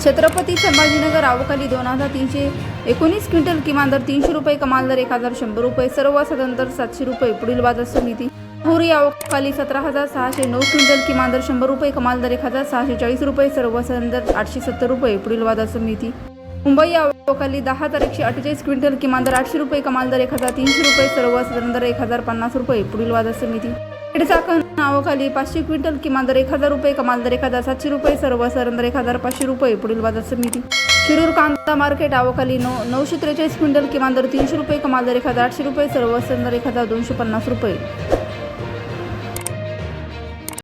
छत्रपती संभाजीनगर आवकाली दोन हजार तीनशे एकोणीस क्विंटल किमान दर तीनशे रुपये कमाल दर एक हजार शंभर रुपये सर्व सदनंतर दर सातशे रुपये पुढील बाजार समिती. पुरी आवकाली सतरा हजार सहाशे नऊ क्विंटल किमान दर शंभर रुपये कमाल दर एक हजार सहाशे चाळीस रुपये सर्व सदन दर आठशे सत्तर रुपये पुढील बाजार समिती. मुंबई आवकाली दहा हजार एकशे अठ्ठेचाळीस क्विंटल किमान दर आठशे रुपये कमाल दर एक हजार तीनशे रुपये सर्व सदनंतर दर एक हजार पन्नास रुपये पुढील बाजार समिती. चाकण नावाखाली पाचशे क्विंटल किमान दर एक हजार रुपये कमाल दर एक हजार सातशे रुपये सर्व सरंदर एक हजार पाचशे रुपये पुढील बाजार समिती. शिरूर कांदा मार्केट आवाखाली नऊ नऊशे त्रेचाळीस क्विंटल किमान दर तीनशे रुपये कमाल दर एक हजार आठशे रुपये सर्व सरंदर एक हजार दोनशे पन्नास रुपये.